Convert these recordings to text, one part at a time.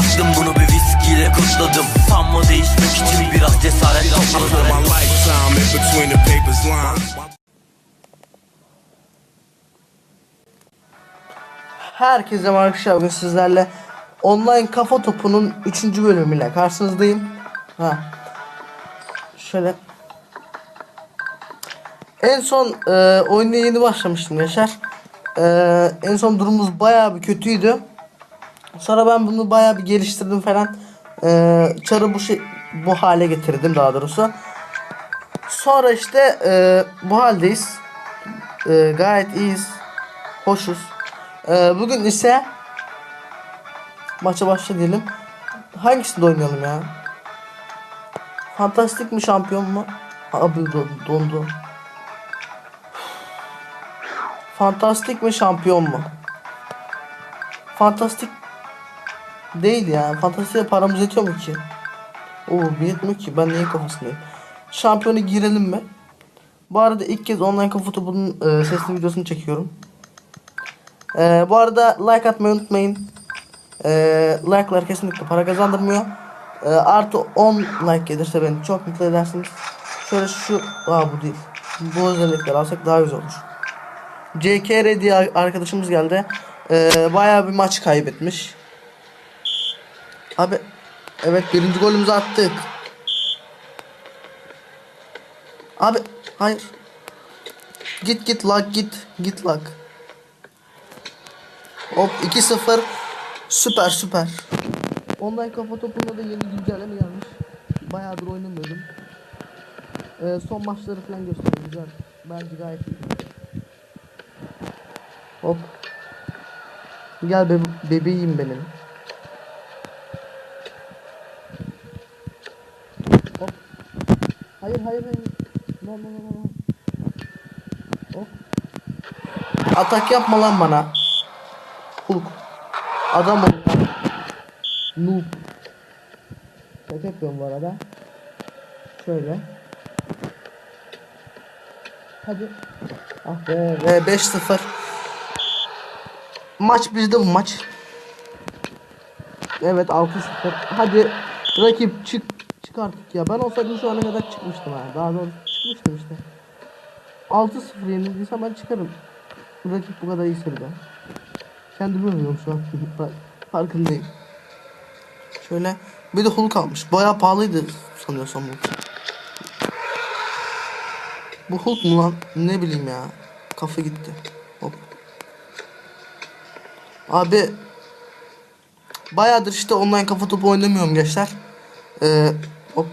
bıraktım bunu bir viskiyle kutladım Sanma değişmek için biraz cesaret topladım my lifetime in between the papers lines. Herkese merhaba arkadaşlar bugün sizlerle online kafa topunun 3. bölümüyle karşınızdayım. Ha. Şöyle. En son e, oyuna yeni başlamıştım Yaşar. E, en son durumumuz bayağı bir kötüydü. Sonra ben bunu bayağı bir geliştirdim falan. E, çarı bu şey bu hale getirdim daha doğrusu. Sonra işte e, bu haldeyiz. E, gayet iyiyiz. Hoşuz. Ee, bugün ise maça başla diyelim. Hangisinde oynayalım ya? Fantastik mi şampiyon mu? Abi don- dondu. Fantastik mi şampiyon mu? Fantastik değil ya. Fantastik'e paramız yetiyor mu ki? Oo yetmiyor ki. Ben neyin kafasındayım? Şampiyonu girelim mi? Bu arada ilk kez online kafa topunun e, sesli videosunu çekiyorum. Ee, bu arada like atmayı unutmayın. Ee, like'lar kesinlikle para kazandırmıyor. Ee, artı 10 like gelirse beni çok mutlu edersiniz. Şöyle şu... Aa bu değil. Bu özellikleri alsak daha güzel olur. JKR diye ar- arkadaşımız geldi. Ee, bayağı bir maç kaybetmiş. Abi evet birinci golümüzü attık. Abi hayır. Git git lag git. Git lag. Hop 2-0. Süper süper. Online kafa topunda da yeni güncelleme gelmiş. Bayağıdır oynamıyordum. Ee, son maçları falan gösteriyor güzel. Bence gayet iyi. Hop. Gel be bebeğim benim. Hop. Hayır hayır. No no no no. Hop. Atak yapma lan bana. Hulk. Adam ol. Noob. Şaka yapıyorum bu arada. Şöyle. Hadi. Ah be. Ve 5-0. Maç bizde bu maç. Evet 6-0. Hadi rakip çık çık artık ya. Ben olsaydım şu ana kadar çıkmıştım ha. Daha doğrusu çıkmıştım işte. 6-0 yenildiysem ben çıkarım. Rakip bu kadar iyi sürüyor. Kendimi övüyorum şu an. Fa- Farkındayım. Şöyle bir de Hulk almış. Bayağı pahalıydı sanıyorsam bu. Bu Hulk mu lan? Ne bileyim ya. Kafa gitti. Hop. Abi bayağıdır işte online kafa topu oynamıyorum gençler. Ee, hop.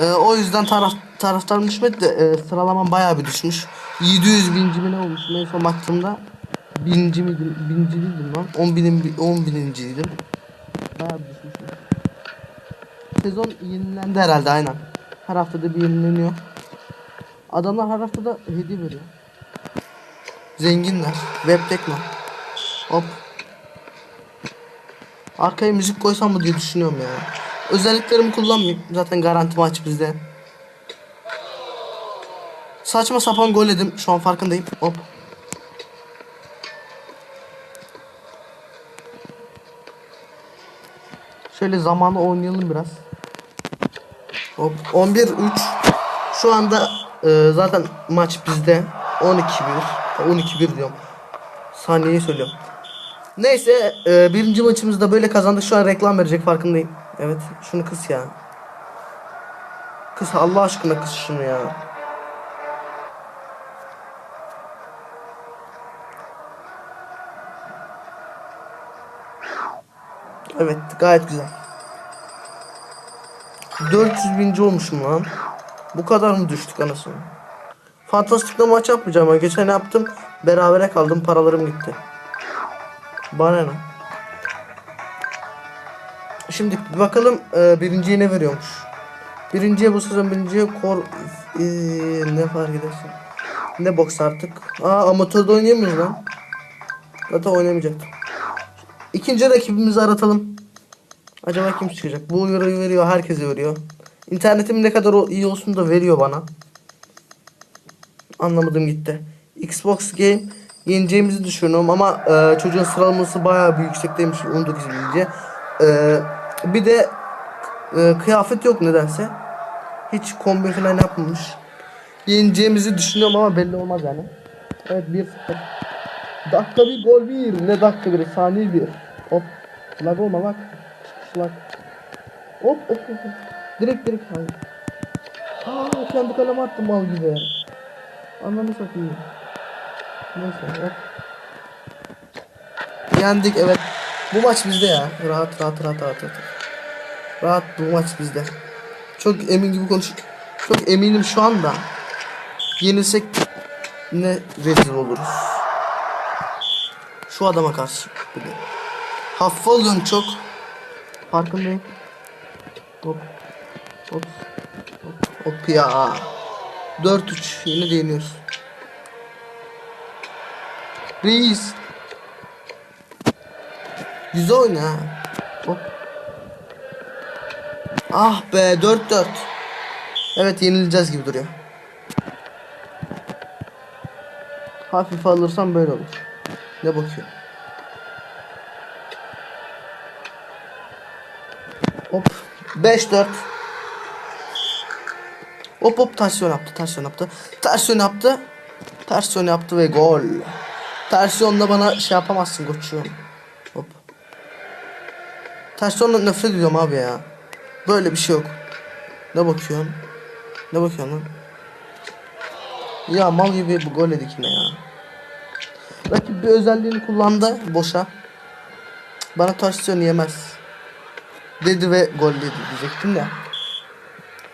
Ee, o yüzden taraf taraftarım düşmedi de e, sıralamam bayağı bir düşmüş. 700 binci mi ne olmuş en son baktığımda binci miydim binci değildim lan 10 binin 10 bininciydim. Bayağı bir düşmüşüm. Sezon yenilendi herhalde aynen. Her haftada bir yenileniyor. Adamlar her haftada hediye veriyor. Zenginler. Web tekno. Hop. Arkaya müzik koysam mı diye düşünüyorum ya. Özelliklerimi kullanmayayım. Zaten garanti maç bizde. Saçma sapan gol yedim. Şu an farkındayım. Hop. Şöyle zamanı oynayalım biraz. Hop 11-3. Şu anda e, zaten maç bizde. 12-1. 12-1 diyorum. Saniyeyi söylüyorum. Neyse e, birinci maçımızda böyle kazandık. Şu an reklam verecek farkındayım. Evet şunu kıs ya. Kıs Allah aşkına kıs şunu ya. Evet gayet güzel. 400 binci olmuşum lan. Bu kadar mı düştük anasını? Fantastik'le maç yapmayacağım. Ben geçen yaptım. Berabere kaldım. Paralarım gitti. Bana ne? Şimdi bakalım e, birinciye ne veriyormuş. Birinciye bu sezon birinciye kor e, ne fark edersin? Ne boks artık? Aa amatörde oynayamıyoruz lan. Zaten oynamayacaktım. İkinci rakibimizi aratalım. Acaba kim çıkacak? Bu uyarıyı veriyor, herkese veriyor. İnternetim ne kadar iyi olsun da veriyor bana. Anlamadım gitti. Xbox Game yeneceğimizi düşünüyorum ama e, çocuğun sıralaması bayağı bir yüksekteymiş 19 bininci. E, bir de e, kıyafet yok nedense. Hiç kombin falan yapmamış. Yeneceğimizi düşünüyorum ama belli olmaz yani. Evet 1-0. Dakika bir gol bir. Ne dakika bir saniye bir. Hop. Lag olma. Çıkış lag. Hop hop. hop. Direkt direkt hayır. Aa, kendi kaleme attım mal gibi. Anlamı satayım. Neyse hop. Yendik evet. Bu maç bizde ya. Rahat rahat rahat rahat rahat. Rahat bu maç bizde. Çok emin gibi konuş. Çok eminim şu anda. Yenilsek ne rezil oluruz. Şu adama karşı. Bir de. Hafif alıyorum çok. Farkındayım. Hop. Hop. Hop, hop ya. 4-3 yine değiniyoruz. Reis. Güzel oyna. Hop. Ah be 4-4. Evet yenileceğiz gibi duruyor. Hafif alırsam böyle olur. Ne bakıyor? Hop. 5-4. Hop hop ters yön yaptı. Ters yön yaptı. Ters yön yaptı. Ters yön yaptı ve gol. Ters yönde bana şey yapamazsın koçum. Hop. Ters yönden nefret ediyorum abi ya. Böyle bir şey yok. Ne bakıyorsun? Ne bakıyorsun lan? Ya mal gibi bu gol yedik yine ya. Rakip bir özelliğini kullandı boşa. Bana taş yön yemez. Dedi ve gol yedi diyecektim de.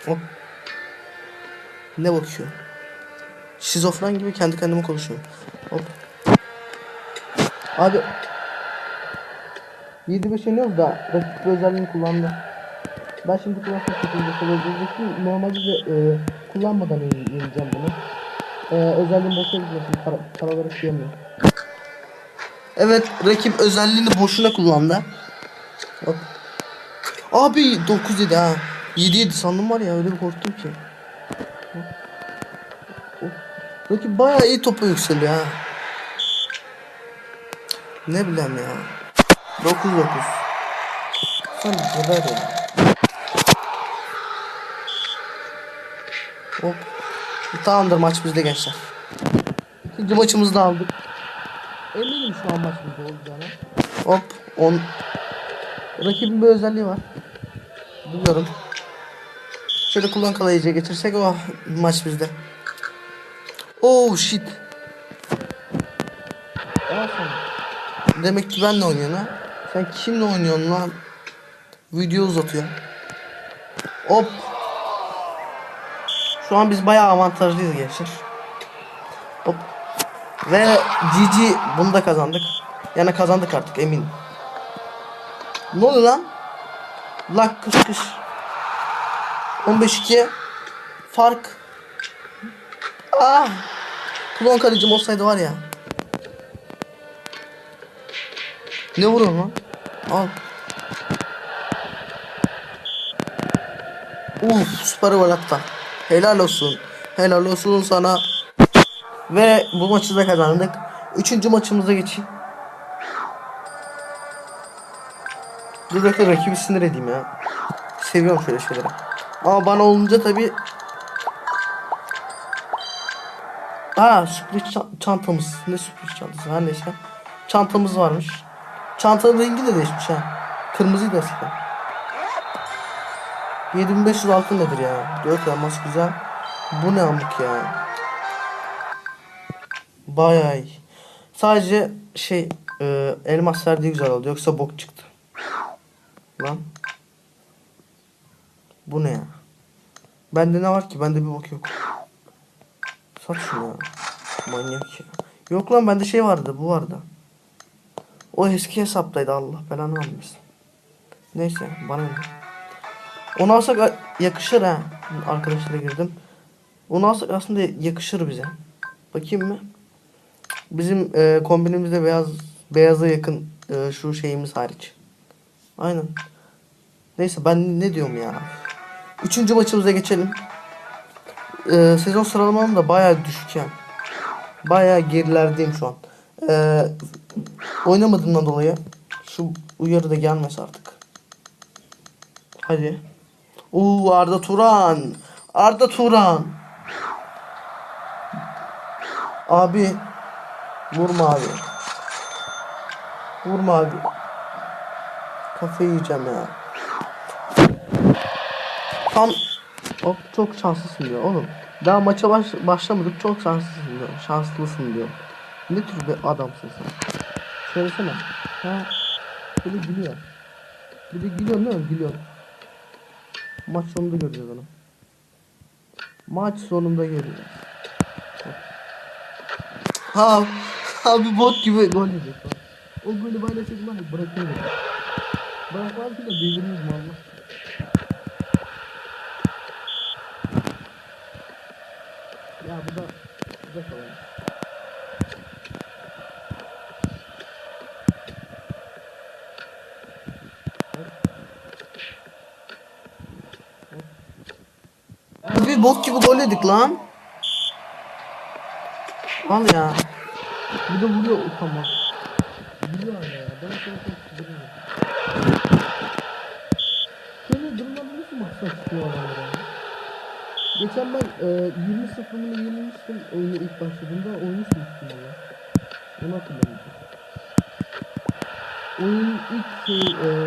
Hop. Ne bakıyor? Şizofren gibi kendi kendime konuşuyorum. Hop. Abi 7-5 yeniyoruz da rakip özelliğini kullandı. Ben şimdi kullansam şekilde söyleyecektim. Normalde de e, kullanmadan yeneceğim bunu. E, özelliğim boşa gidiyorsun. Para, paraları sıyamıyor. Evet rakip özelliğini boşuna kullandı. Hop. Abi 9 7 ha. 7 7 sandım var ya öyle bir korktum ki. Rakip bayağı iyi topa yükseliyor ha. Ne bileyim ya. 9 9. Sen geber ya. Hop. Tamamdır maç bizde gençler. İkinci maçımızı da aldık. Eminim şu an maç bizde olacağına. Hop. On. Rakibin bir özelliği var. Biliyorum. Şöyle kullan kalayıcıya geçirsek oh maç bizde. Oh shit. Demek ki benle oynuyorsun ha. Sen kimle oynuyorsun lan? Video uzatıyor. Hop. Şu an biz bayağı avantajlıyız gençler. Hop. Ve GG bunu da kazandık. Yani kazandık artık eminim. Ne oluyor lan? Lak kış kış. 15-2 fark. Ah. Klon kalecim olsaydı var ya. Ne vuruyorsun lan? Al. Uf süper gol hatta. Helal olsun. Helal olsun sana. Ve bu maçı da kazandık. Üçüncü maçımıza geçeyim. Dur bekle rakibi sinir edeyim ya. Seviyorum şöyle şeyleri. Ama bana olunca tabi Aa sürpriz ça- çantamız. Ne sürpriz çantası her neyse. Çantamız varmış. Çantanın rengi de değişmiş ha. Kırmızıydı eskiden. 7500 altın nedir ya? 4 elmas güzel. Bu ne amık ya? Bayağı iyi. Sadece şey e, elmas verdiği güzel oldu. Yoksa bok çıktı. Lan. Bu ne ya? Bende ne var ki? Bende bir bok yok. Sat şunu ya. Manyak ya. Yok lan bende şey vardı. Bu vardı. O eski hesaptaydı Allah belanı vermesin. Neyse bana ne. Onu alsak yakışır ha. Arkadaşlara girdim. Onu alsak aslında yakışır bize. Bakayım mı? Bizim e, kombinimizde beyaz beyaza yakın e, şu şeyimiz hariç. Aynen. Neyse ben ne diyorum ya. Üçüncü maçımıza geçelim. E, sezon sıralamam da bayağı düşük yani. Bayağı gerilerdeyim şu an. Ee, oynamadığımdan dolayı şu uyarı da gelmez artık. Hadi. Oo Arda Turan. Arda Turan. Abi. Vurma abi. Vurma abi. Kafayı yiyeceğim ya. Tam çok şanslısın diyor oğlum. Daha maça baş, başlamadık çok şanslısın diyor. Şanslısın diyor. Ne tür bir adamsın sen? Söylesene. Ha? De gülüyor. Bir de gülüyor değil mi? Gülüyor. Maç sonunda göreceğiz onu. Maç sonunda göreceğiz. Ha, abi bot gibi gol yiyecek. O golü paylaşacak var ya bırakıyor. Bırakmaz ki de birbirimiz mi Allah? Ya bu da bu da kolay. Abi bok gibi gol yedik lan. Al ya. Bir de vuruyor utanmaz. Vuruyor hala ya. Ben sana çok vuruyorum. Şöyle durumlarda nasıl maçlar çıkıyor adamlar ya? Geçen ben e, 20 sıfırını yenilmiştim oyunu ilk başladığımda oynamışmıştım valla. Onu hatırlamıyorum. Oyunun ilk şey e,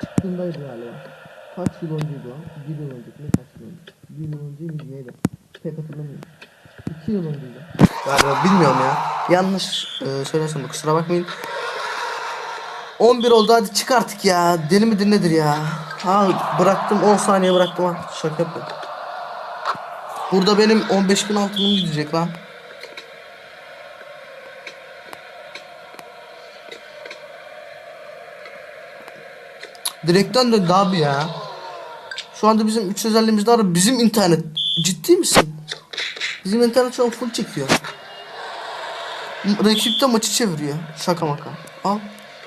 çıktığındaydı galiba. Kaç yıl önceydi o? Bir yıl önce mi? Kaç yıl önce? Bir yıl önce mi neydi? Pek hatırlamıyorum. İki yıl önceydi. Galiba bilmiyorum ya. Yanlış e, de kusura bakmayın. 11 oldu hadi çık artık ya. Deli midir nedir ya? Ha bıraktım 10 saniye bıraktım ha. Şaka yapıyorum. Burada benim 15 bin altınım gidecek lan. Direkten döndü abi ya. Şu anda bizim 3 özelliğimiz de var. Bizim internet. Ciddi misin? Bizim internet şu an full çekiyor. Rakip de maçı çeviriyor. Şaka maka. Al.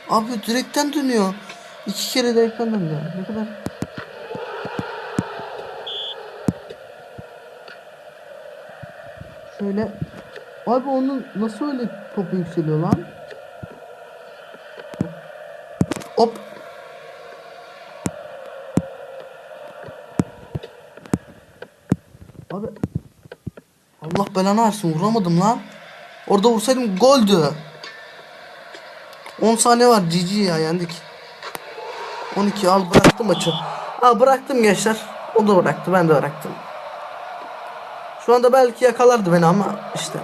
Abi direkten dönüyor. İki kere direkten döndü. Ne kadar Şöyle Abi onun nasıl öyle topu yükseliyor lan? Hop. Abi Allah belanı versin vuramadım lan. Orada vursaydım goldü. 10 saniye var GG ya yendik. 12 al bıraktım maçı. Al bıraktım gençler. O da bıraktı ben de bıraktım. Şu anda belki yakalardı beni ama işte.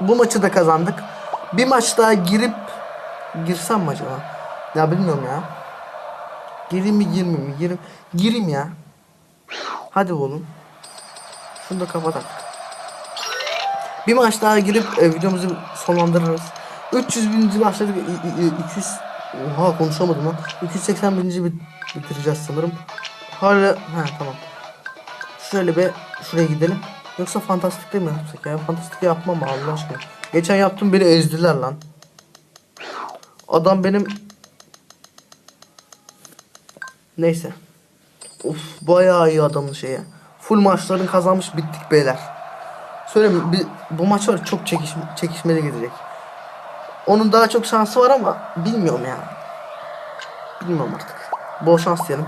Bu maçı da kazandık. Bir maç daha girip girsem mi acaba? Ya bilmiyorum ya. Gireyim mi girmeyeyim mi? Gireyim, gireyim ya. Hadi oğlum. Şunu da kapatak. Bir maç daha girip e, videomuzu sonlandırırız. 300 bininci başladık. İ- i- i- 200 Oha konuşamadım lan. 280 bininci bit- bitireceğiz sanırım. Hala ha tamam. Şöyle bir şuraya gidelim. Yoksa fantastikte mi yapsak ya? Fantastik yapmam Allah aşkına. Geçen yaptım beni ezdiler lan. Adam benim Neyse. Of bayağı iyi adamın şeye. Full maçların kazanmış bittik beyler. Söyleyeyim bu maç var çok çekiş, çekişmeli gidecek. Onun daha çok şansı var ama bilmiyorum ya. Bilmiyorum artık. Bol şans diyelim.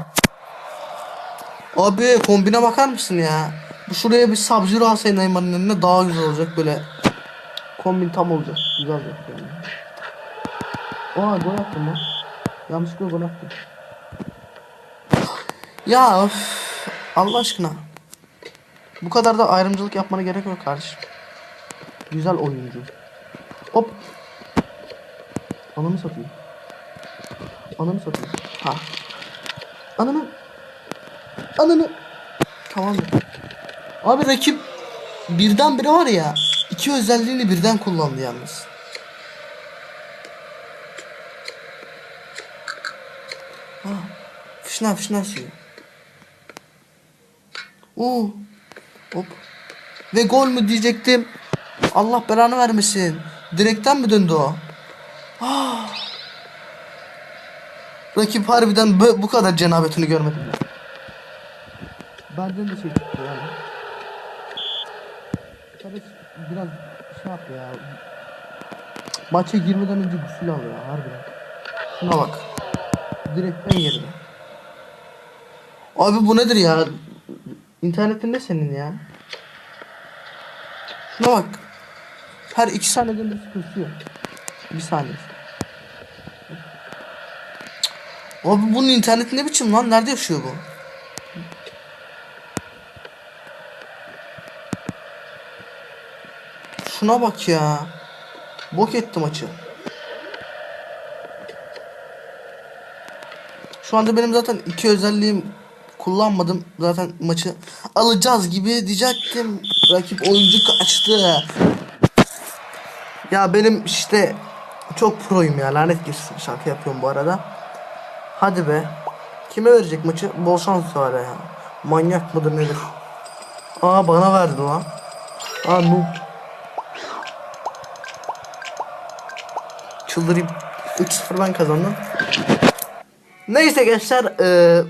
Abi kombine bakar mısın ya? Bu şuraya bir Sub-Zero alsaydın Neymar'ın önüne daha güzel olacak böyle. Kombin tam olacak. Güzel olacak yani. Aa gol attım lan. Yanlışlıkla gol attım. Ya öf, Allah aşkına. Bu kadar da ayrımcılık yapmana gerek yok kardeşim. Güzel oyuncu. Hop. Ananı satayım. Ananı satayım. Ha. Ananı. Ananı. Tamam. Abi rakip birden biri var ya. iki özelliğini birden kullandı yalnız. Ha. Fışna fışna suyu. Oo. Hop. Ve gol mü diyecektim. Allah belanı vermesin. Direkten mi döndü o? Ah. Rakip harbiden bu, bu kadar cenabetini görmedim ben. Benden de şey çıktı yani. Tabii biraz şey yap ya. Maça girmeden önce gusül al ya harbiden. Şuna bak. Direkt en geride. Abi bu nedir ya? İnternetin ne senin ya? Şuna bak. Her iki saniyede bir kısıyor. Bir saniye. Abi bunun interneti ne biçim lan? Nerede yaşıyor bu? Şuna bak ya. Bok etti maçı. Şu anda benim zaten iki özelliğim kullanmadım. Zaten maçı alacağız gibi diyecektim. Rakip oyuncu kaçtı. Ya benim işte çok proyum ya lanet girsin şarkı yapıyorum bu arada. Hadi be. Kime verecek maçı? Bol şans var ya. Manyak mıdır nedir? Aa bana verdi lan. Aa noob. Çıldırayım. 3-0 ben kazandım. Neyse gençler. eee,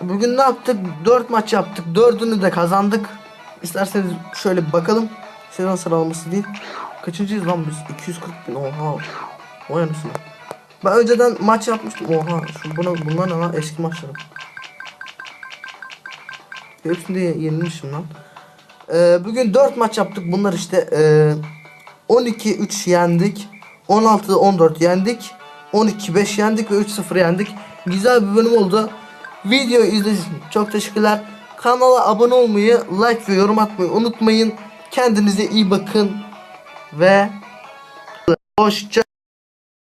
bugün ne yaptık? 4 maç yaptık. 4'ünü de kazandık. İsterseniz şöyle bir bakalım. Sezon sıralaması değil. Kaçıncıyız lan biz? 240 bin. Oha. Vay anasını. Ben önceden maç yapmıştım. Oha. Şu buna, bunlar ne lan? Eski maçlarım. Hepsinde ye- yenilmişim lan. Ee, bugün 4 maç yaptık. Bunlar işte ee, 12-3 yendik. 16-14 yendik. 12-5 yendik ve 3-0 yendik. Güzel bir bölüm oldu. Videoyu izlediğiniz çok teşekkürler. Kanala abone olmayı, like ve yorum atmayı unutmayın. Kendinize iyi bakın. Ve hoşça